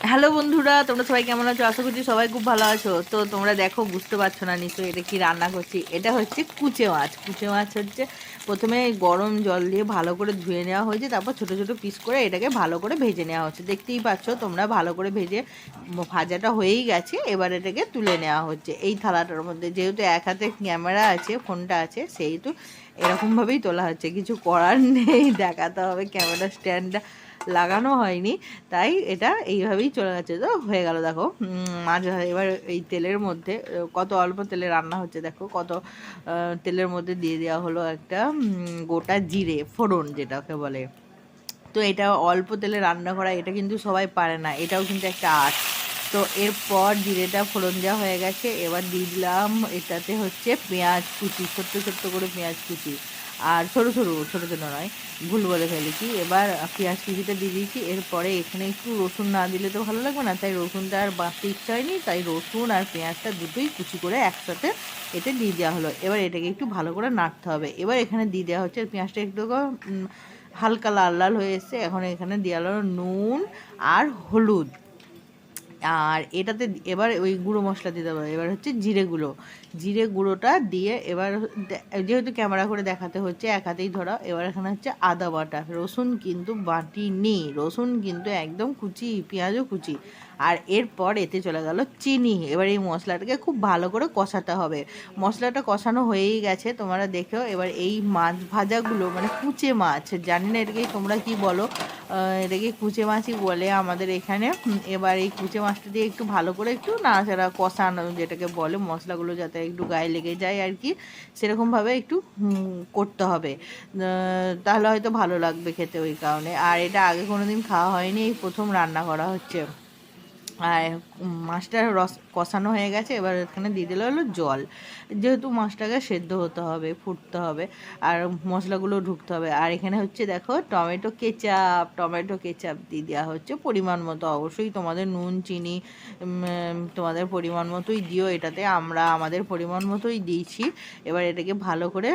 Hello বন্ধুরা, তোমরা সবাই কেমন আছো? আশা করছি সবাই খুব ভালো আছো। তো তোমরা দেখো, বুঝতে পারছ না নিশ্চয়ই এটা কি রান্না করছি। এটা হচ্ছে কুচে মাছ। কুচে মাছ হচ্ছে প্রথমে গরম জল দিয়ে ভালো করে ধুয়ে নেওয়া হয়েছে, তারপর ছোট ছোট পিস করে এটাকে ভালো করে ভেজে নেওয়া হচ্ছে। দেখতেই পাচ্ছ তোমরা ভালো করে ভেজে ভাজাটা হয়েই গেছে, এবার এটাকে তুলে নেওয়া হচ্ছে। এই থালাটার মধ্যে যেহেতু এক হাতে ক্যামেরা আছে ফোনটা আছে, সেহেতু এরকমভাবেই তোলা হচ্ছে। কিছু করার নেই, দেখাতে হবে ক্যামেরা স্ট্যান্ডটা লাগানো হয়নি, তাই এটা এইভাবেই চলে গেছে তো হয়ে গেল, দেখো মাছ এবার এই তেলের মধ্যে, কত অল্প তেলে রান্না হচ্ছে, দেখো, কত তেলের মধ্যে দিয়ে দেওয়া হলো একটা গোটা জিরে, ফোড়ন যেটাকে বলে। তো এটা অল্প তেলে রান্না করা, এটা কিন্তু সবাই পারে না, এটাও কিন্তু একটা আর্ট তো এরপর জিরেটা, ফোড়ন দেওয়া হয়ে গেছে, এবার দিলাম এটাতে হচ্ছে পেঁয়াজ কুচি, ছোট্ট ছোট্ট করে পেঁয়াজ কুচি। আর সরু সরু, ছোটো ছোটো নয়, ভুল বলে ফেলেছি। এবার পেঁয়াজ কুচিটা দিয়ে দিয়েছি, এরপরে এখানে একটু রসুন না দিলে তো ভালো লাগবে না, তাই রসুনটা আর বাড়তে ইচ্ছা হয়নি, তাই রসুন আর পেঁয়াজটা দুটোই কুচি করে একসাথে এতে দিয়ে দেওয়া হলো। এবার এটাকে একটু ভালো করে নাড়তে হবে। এবার এখানে দিয়ে দেওয়া হচ্ছে, পেঁয়াজটা একটু হালকা লাল লাল হয়ে এসছে। এখন এখানে দেওয়া হলো নুন আর হলুদ। আর এটাতে এবার ওই গুঁড়ো মশলা দিতে হবে। এবার হচ্ছে জিরে গুঁড়ো। জিরে গুঁড়োটা দিয়ে এবার যেহেতু ক্যামেরা করে দেখাতে হচ্ছে, এক হাতেই ধরা, এবার এখানে হচ্ছে আদা বাটা। রসুন কিন্তু বাটি নেই। রসুন কিন্তু একদম কুচি, পেঁয়াজও কুচি। আর এরপর এতে চলে গেল চিনি। এবার এই মশলাটাকে খুব ভালো করে কষাতে হবে। মশলাটা কষানো হয়েই গেছে, তোমরা দেখো এবার এই মাছ ভাজাগুলো মানে কুচে মাছ, জানি না এটাকে তোমরা কি বলো এটাকে কুচে মাছই বলে আমাদের এখানে। এবার এই কুচে মাছটা দিয়ে একটু ভালো করে একটু নাড়াচাড়া কষানো, যেটাকে বলে মশলাগুলো যাতে একটু গায়ে লেগে যায় আর কি সেরকমভাবে একটু করতে হবে। তাহলে হয়তো ভালো লাগবে খেতে ওই কারণে। আর এটা আগে কোনো দিন খাওয়া হয়নি, এই প্রথম রান্না করা হচ্ছে। আর মাছটা রস কষানো হয়ে গেছে, এবার এখানে দিয়ে দিলে হলো জল। যেহেতু মাছটাকে সেদ্ধ হতে হবে, ফুটতে হবে, আর মশলাগুলো ঢুকতে হবে। আর এখানে হচ্ছে দেখো, টমেটো কেচাপ টমেটো কেচাপ দিয়ে দেওয়া হচ্ছে পরিমাণ মতো। অবশ্যই তোমাদের নুন, চিনি তোমাদের পরিমাণ মতোই দিও। এটাতে আমরা আমাদের পরিমাণ মতোই দিয়েছি। এবার এটাকে ভালো করে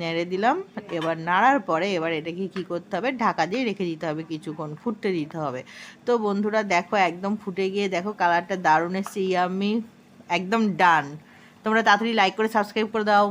নেড়ে দিলাম। এবার নাড়ার পরে এবার এটাকে কি করতে হবে? ঢাকা দিয়ে রেখে দিতে হবে কিছুক্ষণ, ফুটতে দিতে হবে। তো বন্ধুরা দেখো, একদম ফুটে গিয়ে দেখো কালারটা দারুণ এসছে ইয়ামি একদম ডান তোমরা তাড়াতাড়ি লাইক করে সাবস্ক্রাইব করে দাও।